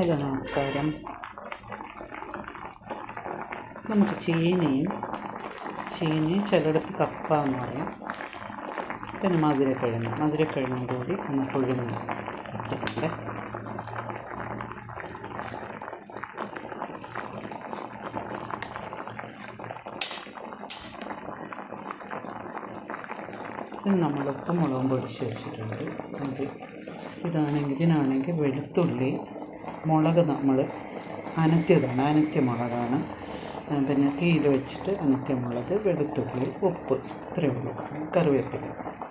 Hello നമസ്കാരം. നമുക്ക് ചീനിയും ചീനി ചിലയിടത്ത് കപ്പ എന്ന് പറയും. പിന്നെ മധുരക്കിഴങ്ങ് മധുരക്കിഴങ്ങും കൂടി ഒന്ന് പുഴുങ്ങി ഇട്ടിട്ടുണ്ട്. നമ്മൾ ഒക്കെ മുളകും പൊടിച്ച് വെച്ചിട്ടുണ്ട്. ഇതാണെങ്കിൽ ഇതിനാണെങ്കിൽ വെളുത്തുള്ളി മുളക് നമ്മൾ അനത്തിയതാണ് അനത്യ മുളകാണ്. പിന്നെ തീയിൽ വെച്ചിട്ട് അനത്യ മുളക് വെളുത്തുള്ളി ഉപ്പ് ഇത്രയേ ഉള്ളൂ. കറിവേപ്പില.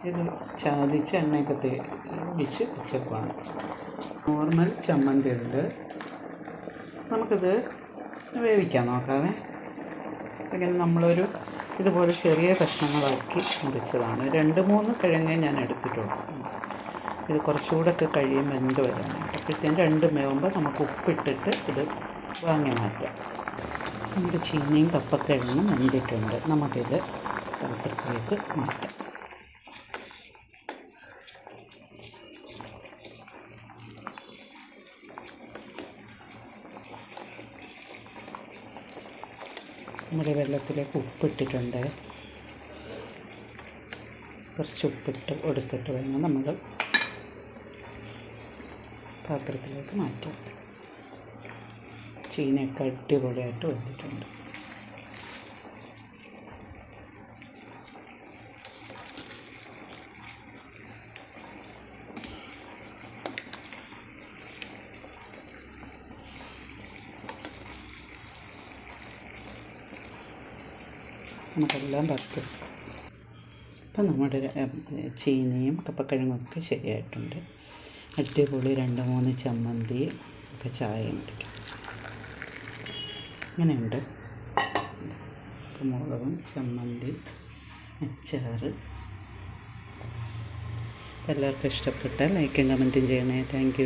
ഇത് ചാലിച്ച് എണ്ണയൊക്കെ തേച്ച് ഉച്ചപ്പാണ് നോർമൽ ചമ്മന്തി ഉണ്ട്. നമുക്കിത് വേവിക്കാൻ നോക്കാവേ. ഇങ്ങനെ നമ്മളൊരു ഇതുപോലെ ചെറിയ കഷ്ണങ്ങളാക്കി മുറിച്ചതാണ്. രണ്ട് മൂന്ന് കിഴങ്ങേ ഞാൻ എടുത്തിട്ടുള്ളൂ. ഇത് കുറച്ചുകൂടെ ഒക്കെ കഴിയുമ്പോൾ എന്ത് വരാനായിട്ട് അപ്പോഴത്തേനും രണ്ട് മേവുമ്പോൾ നമുക്ക് ഉപ്പിട്ടിട്ട് ഇത് വാങ്ങി മാറ്റാം. നമ്മുടെ ചീനയും കപ്പക്കിഴങ്ങും വെന്തിട്ടുണ്ട് നമുക്കിത് പാത്രത്തിലേക്ക് മാറ്റാം. നമ്മുടെ വെള്ളത്തിലേക്ക് ഉപ്പിട്ടിട്ടുണ്ട്. കുറച്ച് ഉപ്പിട്ട് എടുത്തിട്ട് വേണം നമ്മൾ പാത്രത്തിലേക്ക് മാറ്റാം. ചീനയൊക്കെ അടിപൊളിയായിട്ട് വന്നിട്ടുണ്ട് നമുക്കെല്ലാം വറുത്ത് അപ്പം നമ്മുടെ ചീനയും കപ്പക്കിഴങ്ങൊക്കെ ശരിയായിട്ടുണ്ട്. അടിപൊളി രണ്ട് മൂന്ന് ചമ്മന്തി ഒക്കെ ചായയും കുടിക്കാം. ഇങ്ങനെയുണ്ട്. മുളകും ചമ്മന്തി അച്ചാർ എല്ലാവർക്കും ഇഷ്ടപ്പെട്ട ലൈക്കും കമന്റും ചെയ്യണേ. താങ്ക്